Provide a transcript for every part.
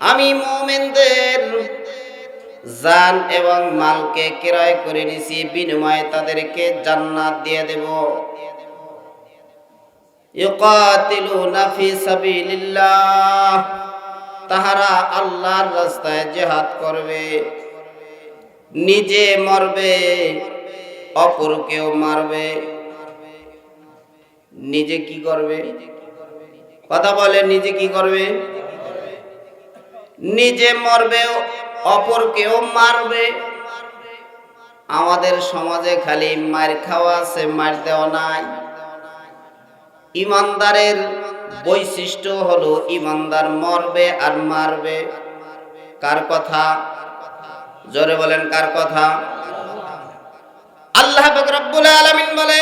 আমি মুমিনদের জান এবং মালকে করে নিছি, বিনিময়ে তাদেরকে জান্নাত দিয়ে দেব। ইউকাতিলুনা ফি সাবিলিল্লাহ। তাহারা আল্লাহর রাস্তায় জিহাদ করবে। নিজে মরবে, অপরকেও মারবে। নিজে কি করবে? কথা বলে, নিজে কি করবে? নিজে মরবে, অপরকেও মারবে। আমাদের সমাজে খালি মার খাওয়া আছে, মার দেওয়া নাই। ইমানদারের বৈশিষ্ট্য হলো ইমানদার মরবে আর মারবে। কার কথা? জোরে বলেন, কার কথা? আল্লাহ রব্বুল আলামিন বলে,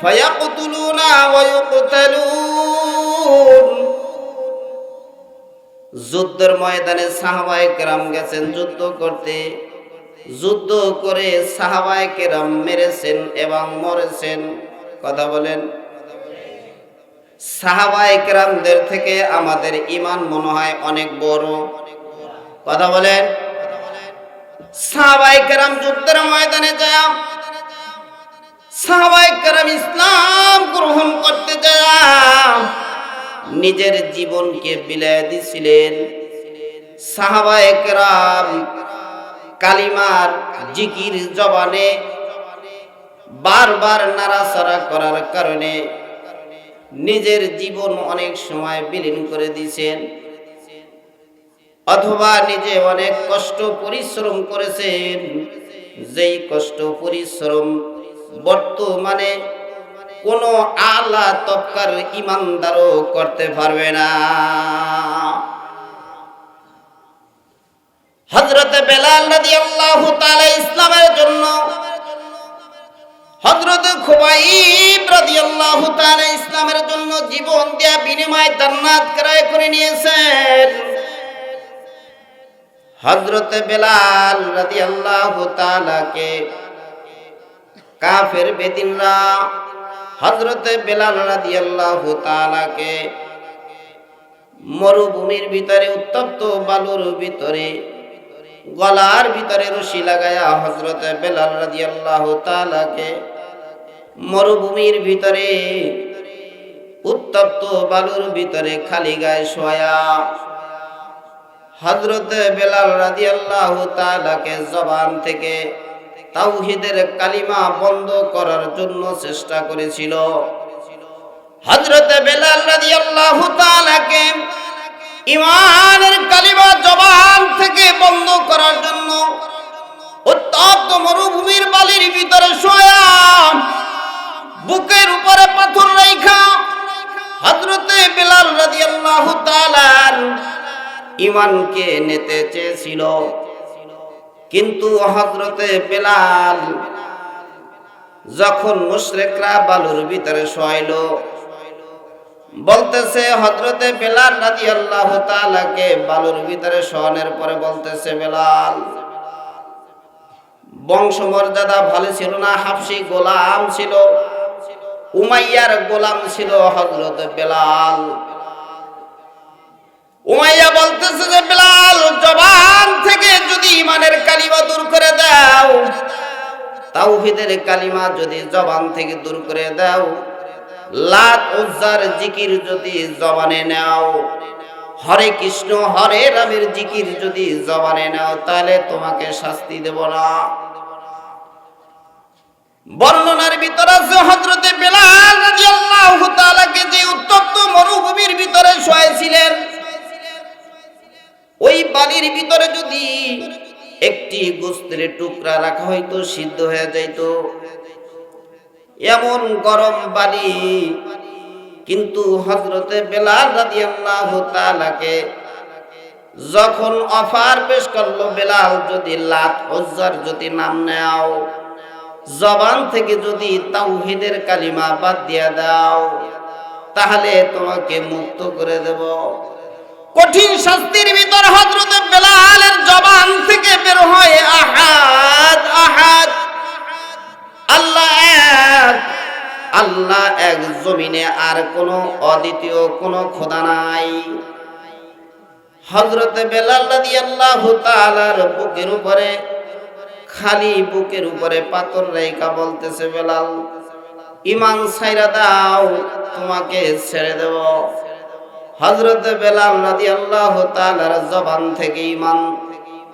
ফায়াকতুলুনা ওয়া ইউকতালুন। যুদ্ধের ময়দানে সাহাবায়ে কেরাম গেছেন, যুদ্ধ করতে। যুদ্ধ করে সাহাবায়ে কেরাম মেরেছেন এবং মরেছেন। কথা বলেন। সাহাবায়ে কেরামদের থেকে আমাদের ইমান মনে হয় অনেক বড়। কথা বলেন। সাহাবায়ে কেরাম যুদ্ধের ময়দানে যায়, সাহাবায়ে কেরাম ইসলাম গ্রহণ করতে যায় নিজের জীবনকে বিলায় দিছিলেন। সাহাবায়ে কেরাম কালিমার জিকির জবানে বারবার নাড়াচাড়া করার কারণে নিজের জীবন অনেক সময় বিলীন করে দিয়েছেন। অথবা নিজে অনেক কষ্ট পরিশ্রম করেছেন। যেই কষ্ট পরিশ্রম বর্তমানে কোন আলা তবকার ইমানদারও করতে পারবে না। হজরতে বেলাল রাদিয়াল্লাহু তাআলা ইসলামের জন্য হজরত খুবাইব রাদিয়াল্লাহু তাআলা ইসলামের জন্য জীবন দেয়া বিনিময় ক্রয় করে নিয়েছেন। হজরত বেলাল রাদিয়াল্লাহু তাআলাকে কাফের বেদিনরা হজরত বেলাল রাদিয়াল্লাহু তাআলাকে মরুভূমির ভিতরে, উত্তপ্ত বালুর ভিতরে, গলার ভিতরে রশি লাগায়া হজরত বেলাল রাদিয়াল্লাহু তাআলাকে মরুভূমির ভিতরে, উত্তপ্ত বালুর ভিতরে খালি গায়ে শোয়া। হজরত বেলাল রাদিয়াল্লাহু তাআলাকে জবান থেকে তাওহীদের কালিমা বন্ধ করার জন্য চেষ্টা করেছিল। হযরত বেলাল রাদিয়াল্লাহু তাআলাকে ইমানের কালিমা জবান থেকে বন্ধ করার জন্য উত্তপ্ত মরুভূমির বালির ভিতরে শোয়া, বুকের উপরে পাথর রেখা হযরত বেলাল রাদিয়াল্লাহু তাআলার ইমানকে নিতে চেয়েছিল। কিন্তু হজরতে বেলাল যখন মুশরেকরা বালুর ভিতরে শোয়াইল, বলতেছে হজরতে বেলাল রাজি আল্লাহ তালাকে বালুর ভিতরে শোয়ানোর পরে বলতেছে, বেলাল, বংশমর্যাদা ভালো ছিল না, হাফসি গোলাম ছিল, উমাইয়ার গোলাম ছিল হজরত বেলাল। উমাইয়া বলতেছে যে, বেলাল, জবান থেকে যদি ইমানের কালিমা দূর করে দাও, তাওহীদের কালিমা যদি জবান থেকে দূর করে দাও, লাত উজ্জার জিকির যদি জবানে নাও, হরে কৃষ্ণ, হরে রামের জিকির যদি জবানে নাও, তাহলে তোমাকে শাস্তি দেব না। বর্ণনার ভিতরে আছে হযরতে বেলাল রাদিয়াল্লাহু তাআলাকে যে উত্তপ্ত মরুভূমির ভিতরে শোয়াইছিলেন। ওই বালির ভিতরে যদি একটি গোস্তের টুকরা রাখা হইতো, সিদ্ধ হয়ে যাইত। এমন গরম বালি। কিন্তু হজরতে বেলাল রাদিয়াল্লাহু তাআলাকে যখন অফার পেশ করল, বেলাল যদি লাত হজ্জার যদি নাম নেও, জবান থেকে যদি তাওহীদের কালিমা বাদ দিয়া দাও, তাহলে তোমাকে মুক্ত করে দেব। কঠিন শাস্তির ভিতর হজরত বেলালের জবান থেকে বের হয় আহাদ আহাদ। আল্লাহ এক আল্লাহ এক জমিনে আর কোনো অদ্বিতীয়, কোনো খোদা নাই। হজরতে বেলাল রাদিয়াল্লাহু তাআলার বুকের উপরে, খালি বুকের উপরে পাথর রেখা বলতেছে, বেলাল ইমান ছাইরা দাও, তোমাকে ছেড়ে দেব। হজরতে বেলাল রাদিয়াল্লাহু তাআলার জবান থেকে ইমান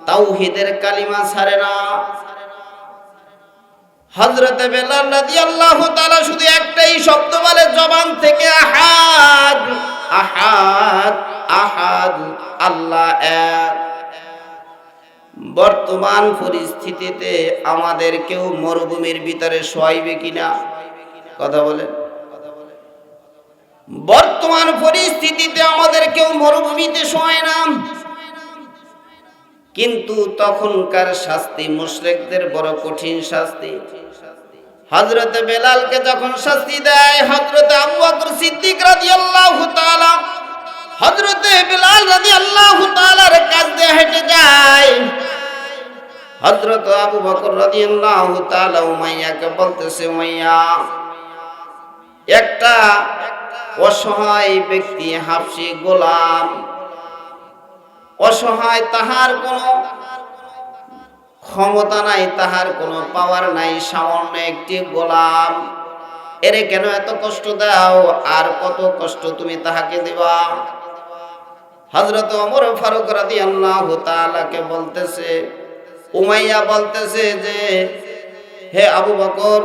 তাওহীদের কালিমা ছাড়ে না। হজরতে বেলাল আল্লাহ তালা শুধু একটাই শব্দ বলে, জবান থেকে আহাদ আহাদ আহাদ, আল্লাহ এক। বর্তমান পরিস্থিতিতে আমাদের কেউ মরুভূমির ভিতরে শোয়াইবে কিনা? কথা বলেন। বর্তমান পরিস্থিতিতে আমাদের কেউ মরুভূমিতে শোয় না। কিন্তু তখনকার শাস্তি মুশরিকদের বড় কঠিন শাস্তি। হযরতে বেলালকে যখন শাস্তি দেয়, হযরতে আবু বকর সিদ্দিক রাদিয়াল্লাহু তাআলা, হযরতে বেলাল রাদিয়াল্লাহু তাআলার কাছ হেঁটে যায়। হযরত আবু বকর রাদিয়াল্লাহু তাআলা উমাইয়াকে বলতেছে, উমাইয়া, একটা অসহায় ব্যক্তি হাফসি গোলাম। অসহায় তাহার কোনো ক্ষমতা নাই, তাহার কোনো পাওয়ার নাই, সামান্য একটি গোলাম। এরে কেন এত কষ্ট দাও? আর কত কষ্ট তুমি তাহাকে দিবা? হজরত অমর ফারুক রাদি আল্লাহ তালাকে বলতেছে, উমাইয়া বলতেছে যে, হে আবু বকর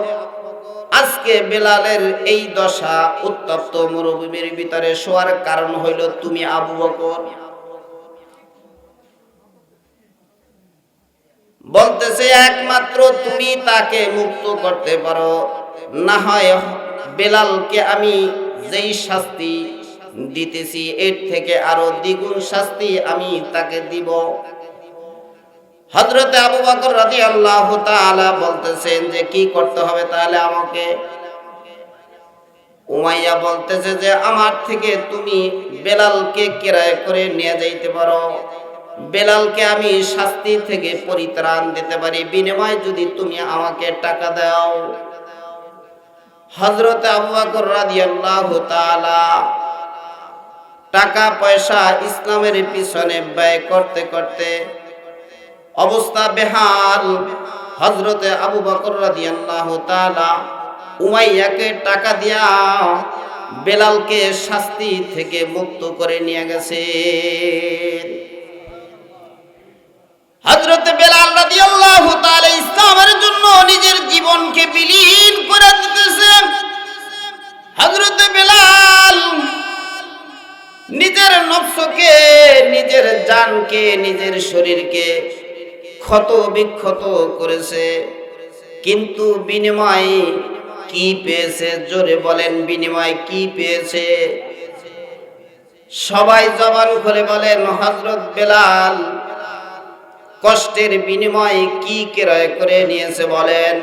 আজকে বেলালের এই দশা উত্তপ্ত মরুভূমির ভিতরে শোয়ার কারণ হইল তুমি আবু বকর। বলতেছে, একমাত্র তুমি তাকে মুক্ত করতে পারো। না হয় বেলালকে আমি যেই শাস্তি দিতেছি, এর থেকে আরও দ্বিগুণ শাস্তি আমি তাকে দিব। হজরতে আবু বকর রাজি আল্লাহ বলতেছেন যে কি করতে হবে তাহলে আমাকে? উমাইয়া বলতেছে যে আমার থেকে তুমি বেলালকে কেরায় করে নিয়ে যাইতে পারো। বেলালকে আমি শাস্তি থেকে পরিত্রাণ দিতে পারি। বিনিময় যদি তুমি আমাকে টাকা দাও। হজরত আবু বকর রাদিয়াল্লাহু তাআলা টাকা পয়সা ইসলামের পিছনে ব্যয় করতে করতে অবস্থা বেহাল। হজরতে আবু বকর রাদিয়াল্লাহু তাআলা উমাইয়াকে টাকা দিয়া বেলালকে শাস্তি থেকে মুক্ত করে নিয়ে গেছে হযরত বেলাল রাদিয়াল্লাহু তাআলা ইসলামের জন্য নিজের জীবনকে বিলীন করে দিতেছেন। হযরত বেলাল নিজের নফসকে, নিজের জানকে, নিজের শরীরকে ক্ষত বিক্ষত করেছে। কিন্তু বিনিময়ে কি পেয়েছে? জোরে বলেন, বিনিময় কি পেয়েছে? সবাই জবান করে বলেন হজরত বেলাল কষ্টের বিনিময়ে কি ক্রয় করে নিয়েছে বলেন।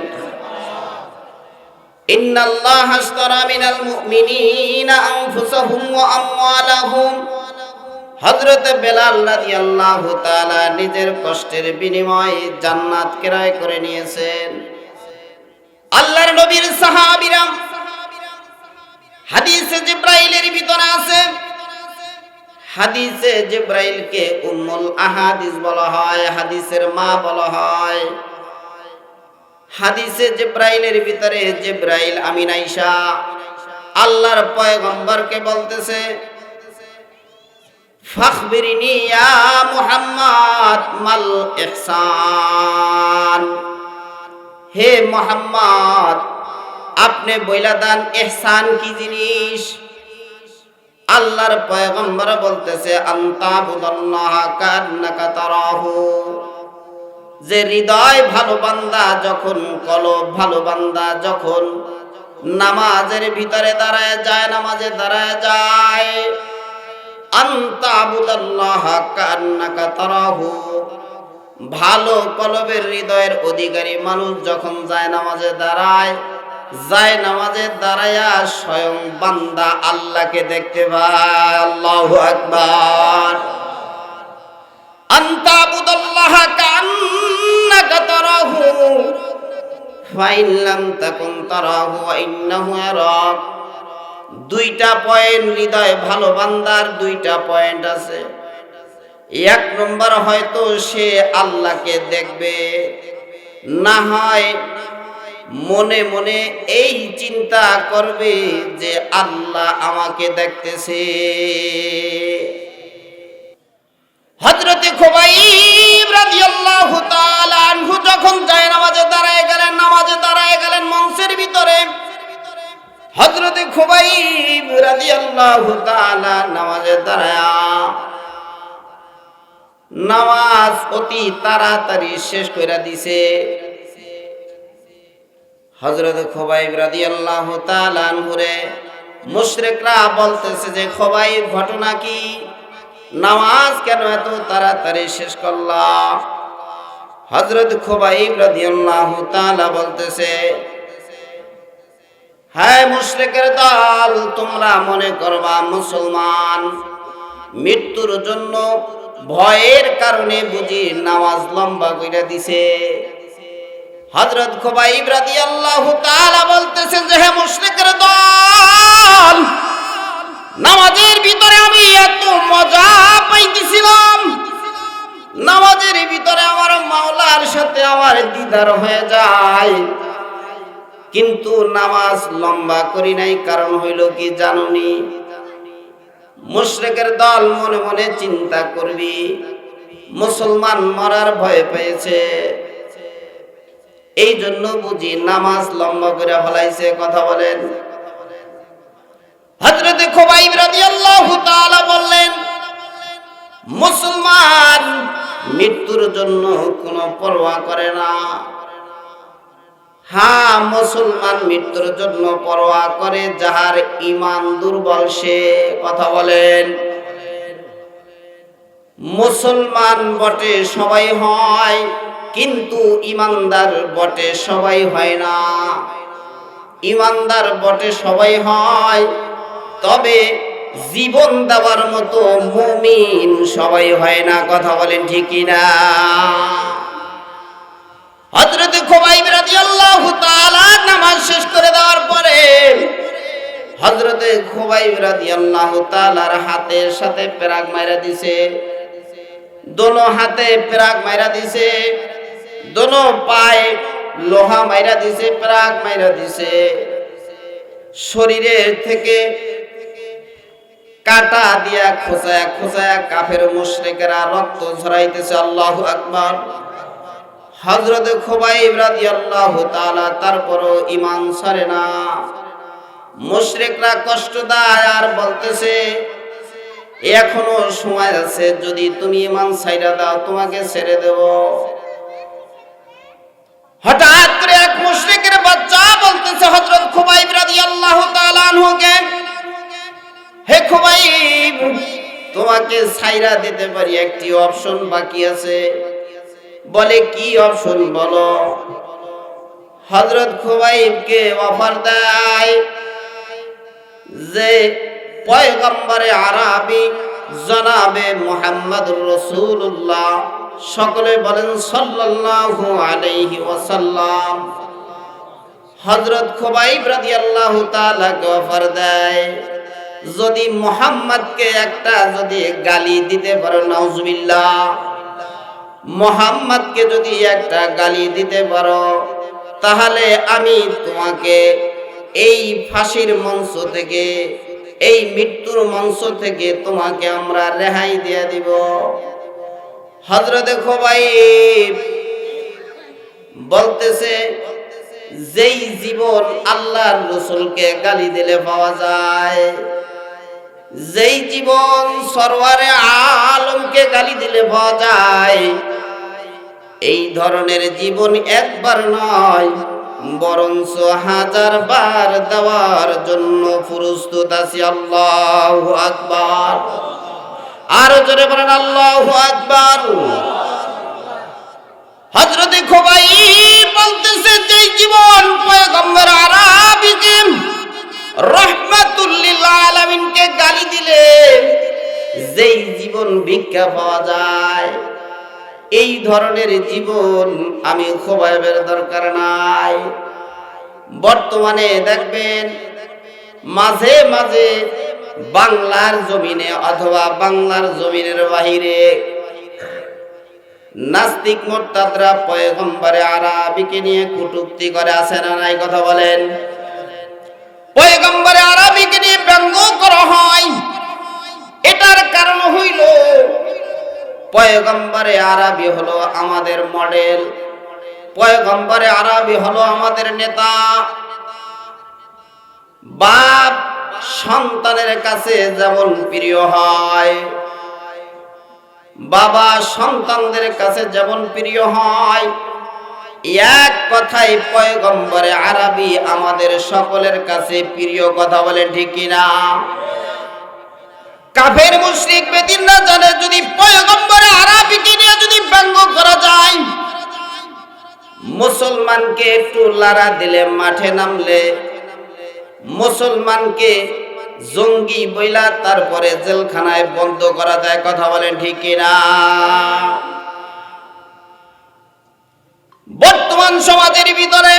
ইন্নাল্লাহ আশতারা মিনাল মুমিনিনা আনফুসাহুম ওয়া আমওয়ালাহুম। হযরত বেলাল রাদিয়াল্লাহু তাআলা নিজের কষ্টের বিনিময়ে জান্নাত ক্রয় করে নিয়েছেন। আল্লাহর নবীর সাহাবীরা, হাদিসে জিব্রাইলের ভিতরে আছে। হাদিসে জিব্রাইলকে উম্মুল আহাদিস বলা হয়, হাদিসের মা বলা হয়। হাদিসে জিব্রাইলের ভিতরে জিব্রাইল আমিন আইসা আল্লাহর পয়গম্বরকে বলতেছে মাল ইহসান। হে মোহাম্মদ, আপনি বইলা দান এহসান কি জিনিস? আল্লাহর পয়গম্বর বলতেছে যে হৃদয় ভালো বান্দা যখন, কলব ভালো বান্দা যখন, নামাজের ভিতরে দাঁড়ায় যায়, নামাজে দাঁড়ায় যায়। ভালো কলবের হৃদয়ের অধিকারী মানুষ যখন যায় নামাজে দাঁড়ায়, যায় নামাজে দাঁড়ায়া স্বয়ং বান্দা আল্লাহকে দেখতে পায়। আল্লাহু আকবার। আন্তা বুদাল্লাহ কান্নাকা তারাহু। ফাইন লাম তাকুন তারাহু দুইটা পয়েন্ট হৃদয় ভালো বান্দার দুইটা পয়েন্ট আছে। এক নম্বর হয়তো সে আল্লাহকে দেখবে। না হয় মনে মনে এই চিন্তা করবে যে আল্লাহ আমাকে দেখতেছে। হজরতে আনহু যখন যায় নামাজে দাঁড়ায় রাদিয়াল্লাহু তাআলা নামাজে তাড়াতাড়ি শেষ করে দিছে। হজরত খোবাইব আনহুরে মুশরিকরা বলতেছে যে, খোবাইব, ঘটনা কি? নামাজ কেন এত তাড়াতাড়ি শেষ করলা? হজরত তাআলা বলতেছে হ্যাঁ মুশরিকের দল, তোমরা মনে করবা মুসলমান। মৃত্যুর জন্য ভয়ের কারণে বুঝি নামাজ লম্বা কইরা দিছে। হযরত খুবাইব রাদিয়াল্লাহু তাআলা বলতেছেন যে, হে মুশরিকের দল, নামাজের ভিতরে আমি এত মজা পাইতেছিলাম। নামাজের ভিতরে আমার মাওলার সাথে আমার দিদার হয়ে যায়। কিন্তু নামাজ লম্বা করি নাই, কারণ হইল কি জাননি? মুশরিকের দল মনে মনে চিন্তা করবি, মুসলমান মরার ভয় পেয়েছে। এই জন্য বুঝি নামাজ লম্বা করে ফলাইছে, কথা বলেন। হজরতে খোবাইব রাদিয়াল্লাহু তাআলা বললেন, মুসলমান মৃত্যুর জন্য কোনো পরোয়া করে না। হ্যাঁ মুসলমান মৃত্যুর জন্য পরোয়া করে, যাহার ইমান দুর্বল, সে কথা বলেন। মুসলমান বটে সবাই হয়, কিন্তু ইমানদার বটে সবাই হয় না। ইমানদার বটে সবাই হয়, তবে জীবন দেওয়ার মতো মুমিন সবাই হয় না, কথা বলেন ঠিকই না হযরত খুবাইব নামাজ শেষ করে দেওয়ার পরে হযরত খুবাইব রাদিয়াল্লাহু তাআলার হাতের সাথে মাইরা দিছে। দোনো হাতে মাইরা দিছে। দোনো পায়ে লোহা মাইরা দিছে পেরাক মাইরা দিছে। শরীরের থেকে কাটা দিয়া খোঁচায়া খোঁচায়া কাফের মুশরিকেরা রক্ত ঝরাইতেছে, আল্লাহু আকবার। হজরত খোবাইব রাদিয়াল্লাহু তাআলা তারপরও ঈমান ছাড়ে না। মুশরিকরা কষ্ট দেয় আর বলতেছে, এখনও সময় আছে, যদি তুমি ঈমান ছাইরা দাও, তোমাকে ছেড়ে দেব। হঠাৎ করে এক মুশরিকের বাচ্চা বলতেছে হযরত খুবাইব রাদিয়াল্লাহু তাআলা আনহুকে, হে খুবাইব, তোমাকে ছাইরা দিতে পারি, একটি অপশন বাকি আছে। বলে, কি অপশন বলো? হজরত খুবাইবকে অফার দেয় যে, পয়গম্বরে আরবি জনাবে মুহাম্মদুর রাসূলুল্লাহ। সকলে বলেন, সাল্লাল্লাহু আলাইহি ওয়াসাল্লাম। হযরত খুবাইব রাদিয়াল্লাহু তাআলাকে অফার দেয়, যদি মুহাম্মদকে একটা যদি গালি দিতে পারো, নাউজুবিল্লাহ। মোহাম্মদকে যদি একটা গালি দিতে পারো, তাহলে আমি তোমাকে এই ফাঁসির মঞ্চ থেকে, এই মৃত্যুর মঞ্চ থেকে তোমাকে আমরা রেহাই দিয়ে দিব। হজরত খোবাই বলতেছে, যেই জীবন আল্লাহর রসুলকে গালি দিলে পাওয়া যায়, যেই জীবন সরওয়ারে আলমকে গালি দিলে পাওয়া যায় এই ধরনের জীবন একবার নয়, বরঞ্চ হাজার বার দেওয়ার জন্য প্রস্তুত আছি আল্লাহ আকবার। আরও জোরে বলেন আল্লাহ আকবার। হজরতে খোবাই বলতেছে, যে জীবন পয়গম্বর আরাবিকে রহমাতুল্লিল আলামিনকে গালি দিলে যেই জীবন ভিক্ষা পাওয়া যায় এই ধরনের জীবন আমি খোবাইবের দরকার নাই। বর্তমানে দেখবেন, মাঝে মাঝে বাংলার জমিনে অথবা বাংলার জমিনের বাহিরে নাস্তিক মোরতাদরা পয়গম্বরে আরাবিকে নিয়ে কটূক্তি করে আছে না নাই কথা বলেন? পয়গম্বরে আরাবিকে নিয়ে ব্যঙ্গ করা হয়। এটার কারণ হইল পয়গম্বরে আরবি হলো আমাদের মডেল। পয়গম্বরে আরবি হলো আমাদের নেতা। বাপ সন্তানের কাছে যেমন প্রিয় হয়, বাবা সন্তানদের কাছে যেমন প্রিয় হয়, এক কথাই পয়গম্বরে আরবি আমাদের সকলের কাছে প্রিয় কথা বলে ঠিক কিনা? কাফের মুশরিক বেদিনরা জানে যদি পয়গম্বরে আরবিকে নিয়ে যদি ব্যঙ্গ করা যায়। মুসলমানকে একটু লারা দিলে, মাঠে নামলে, মুসলমানকে জঙ্গি বইলা তারপরে জেলখানায় বন্ধ করা যায়, কথা বলেন ঠিক কিনা? বর্তমান সমাজের ভিতরে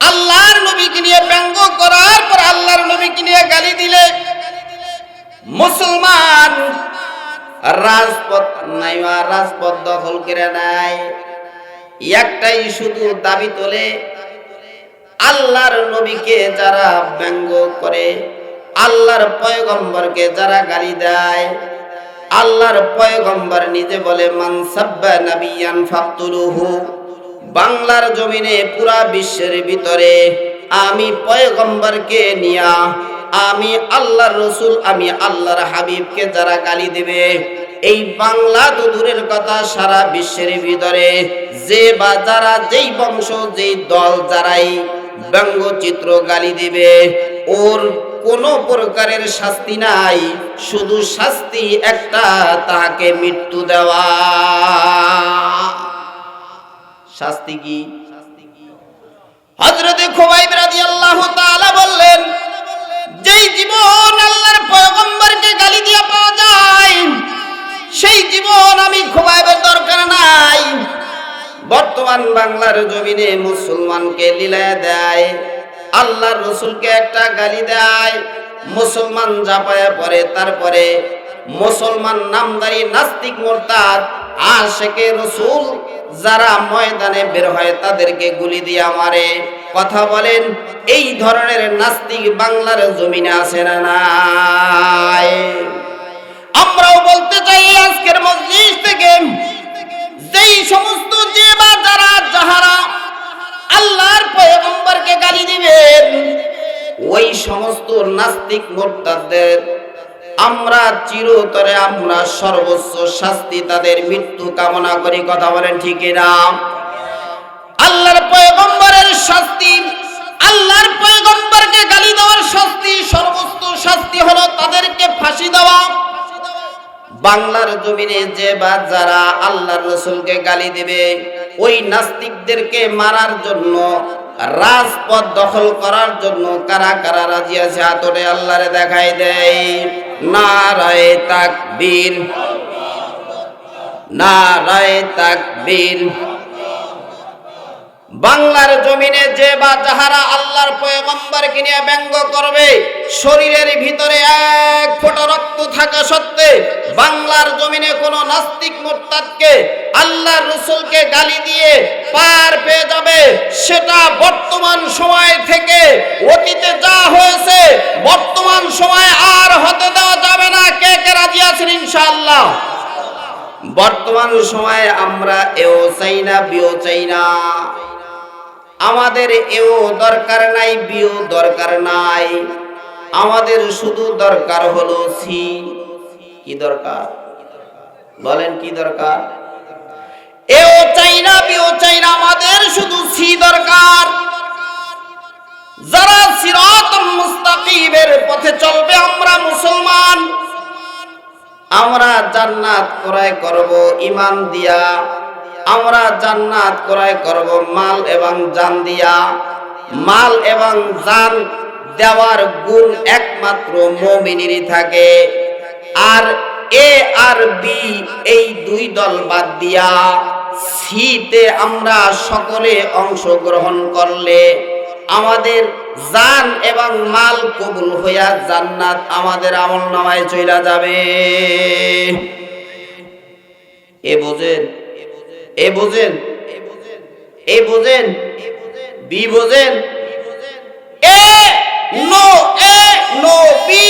আল্লাহর নবীকে নিয়ে ব্যঙ্গ করার পর আল্লাহর দিলে মুসলমান। রাজপথ নাই রাজপথ দখল করে নাই। একটাই শুধু দাবি তোলে, আল্লাহর নবীকে যারা ব্যঙ্গ করে, আল্লাহর পয়গম্বরকে যারা গালি দেয়, আল্লাহর পয়গম্বর নিজে বলে, মান সাব্বা নাবিয়ান ফাকতুলুহু বাংলার জমিনে পুরা বিশ্বের ভিতরে আমি পয়গম্বরকে নিয়া আমি আল্লাহর রসুল, আমি আল্লাহর হাবিবকে যারা গালি দেবে, এই বাংলা তো দূরের কথা সারা বিশ্বের ভিতরে, যে বা যারা যেই বংশ, যেই দল যারাই ব্যঙ্গচিত্র গালি দিবে, ওর কোনো প্রকারের শাস্তি নাই, শুধু শাস্তি একটা, তাকে মৃত্যু দেওয়া। শাস্তি কি? হজরতে খোবাইব রাদিয়াল্লাহু তাআলা বললেন যেই জীবন আল্লাহর পয়গম্বরকে গালি দিয়ে পাওয়া যায়, সেই জীবন আমি খোবাইবের দরকার নাই। বর্তমান বাংলার জমিনে মুসলমানকে লীলায় দেয়, আল্লাহর রসুলকে একটা গালি দেয়, মুসলমান জাপায় পরে তারপরে মুসলমান নামদারি নাস্তিক মোরতাদ, আশেকে রসুল যারা ময়দানে বের হয় তাদেরকে গুলি দিয়া মারে। কথা বলেন, এই ধরনের নাস্তিক বাংলার জমিনে আছে না আমরাও বলতে চাই আজকের মসজিদ থেকে, যেই সমস্ত যে বা যারা, যাহারা আল্লাহর পয়গম্বরকে গালি দিবেন, ওই সমস্ত নাস্তিক মোরতাদের আমরা চিরতরে আমরা সর্বোচ্চ শাস্তি তাদের মৃত্যু কামনা করি, কথা বলেন ঠিক না আল্লাহর পয়গম্বরের শাস্তি, আল্লাহর পয়গম্বরকে গালি দেওয়ার শাস্তি, সর্বোচ্চ শাস্তি হলো তাদেরকে ফাঁসি দেওয়া। বাংলার জমিনে যে বা যারা আল্লাহর রসুলকে গালি দেবে, ওই নাস্তিকদেরকে মারার জন্য, রাজপথ দখল করার জন্য কারা কারা রাজি আছে হাতরে আল্লাহরে দেখাই দেয় নারায় তাকবীর নারায় তাকবীর। বাংলার জমিনে যে বা যাহারা আল্লাহর পয়গম্বরকে নিয়ে ব্যঙ্গ করবে, শরীরের ভিতরে এক ফোঁটা রক্ত থাকা সত্ত্বে বাংলার জমিনে কোনো নাস্তিক মোরতাদকে আল্লাহর রসুলকে গালি দিয়ে পার পেয়ে যাবে, সেটা বর্তমান সময় থেকে অতীতে যা হয়েছে, বর্তমান সময় আর হতে দেওয়া যাবে না। কে কে রাজি আছেন ইনশাআল্লাহ? বর্তমান সময়ে আমরা এও চাই না, বিও চাই না। আমাদের এও দরকার নাই, বিও দরকার নাই। আমাদের শুধু দরকার হলো সি। কি দরকার? বলেন কি দরকার? এও চাই না, বিও চাই না, আমাদের শুধু সি দরকার। যারা সিরাত মুস্তাকিমের পথে চলবে, আমরা মুসলমান। আমরা জান্নাত ক্রয় করব ইমান দিয়া। আমরা জান্নাত ক্রয় করব মাল এবং জান দিয়া। মাল এবং জান দেওয়ার গুণ একমাত্র মুমিনেরই থাকে। আর এ আর বি এই দুই দল বাদ দিয়া সিতে আমরা সকলে অংশগ্রহণ করলে আমাদের জান এবং মাল কবুল হইয়া জান্নাত আমাদের আমল নামায় চইলা যাবে। এ বোঝেন এ বোঝেন এ বোঝেন, বি বোঝেন, A no A no, B,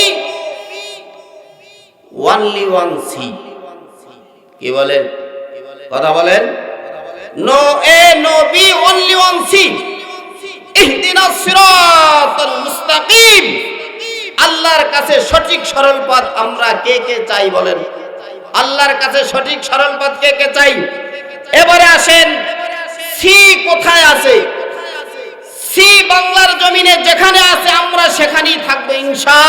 only one C. কি বলেন? কথা বলেন? No, A, no, B only one C. ইহদিনাস সিরাতাল মুস্তাকিম। আল্লাহর কাছে সঠিক সরল পথ আমরা কে কে চাই বলেন? আল্লাহর কাছে সঠিক সরল পথ কে কে চাই? এবারে আসেন সি কোথায় আছে? সি বাংলার জমিনে যেখানে আছে আমরা সেখানেই থাকব ইনশা।